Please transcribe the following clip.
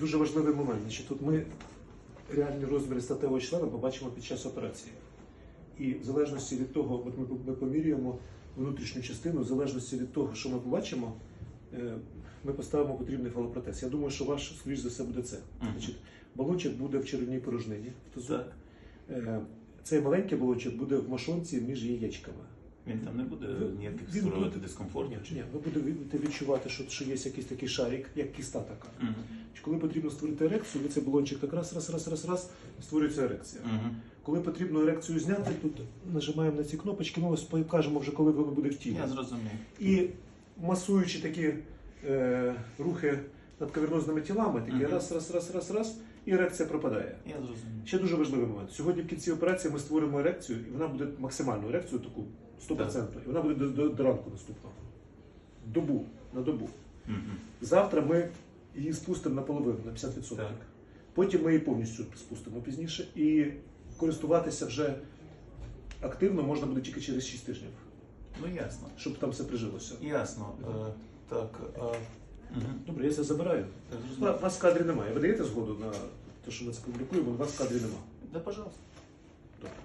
дуже важливий момент. Значить, тут ми реальні розміри статевого члена побачимо під час операції. І в залежності від того, от ми, ми помірюємо внутрішню частину, в залежності від того, що ми побачимо, е, ми поставимо потрібний фалопротез. Я думаю, що ваш, скоріш за все, буде це. Значить, балончик буде в черевній порожнині. в тазу. Так. Е, Цей маленький балончик буде в мошонці між яєчками. Він там не буде ніяких створювати дискомфортів. Ні, ви будете відчувати, що, що є якийсь такий шарик, як кіста така. Мгм. Коли потрібно створити ерекцію, ви цей балончик так раз, раз, раз, раз, раз, створюється ерекція. Мгм. Коли потрібно ерекцію зняти, тут нажимаємо на ці кнопочки, ми ось покажемо вже, коли воно буде в тілі. Я зрозумів. І масуючи такі е, рухи над кавернозними тілами, такі Мгм. раз, раз, раз, раз, раз, і ерекція пропадає. Я зрозумів. Ще дуже важливий момент. Сьогодні в кінці операції ми створимо ерекцію, і вона буде максимальну ерекцію, таку 100%. І вона буде до, до, до ранку наступного. Добу, на добу. Мгм. Завтра ми її спустимо наполовину, на 50%. Так. Потім ми її повністю спустимо пізніше. І користуватися вже активно можна буде тільки через 6 тижнів, Ну ясно. щоб там все прижилося. Ясно. Е, так. Е, мгм. Добре, я це забираю. Так, У вас в кадрі немає. Ви даєте згоду на те, що ми це публікуємо, у вас в кадрі немає. Да, пожалуйста. Добре.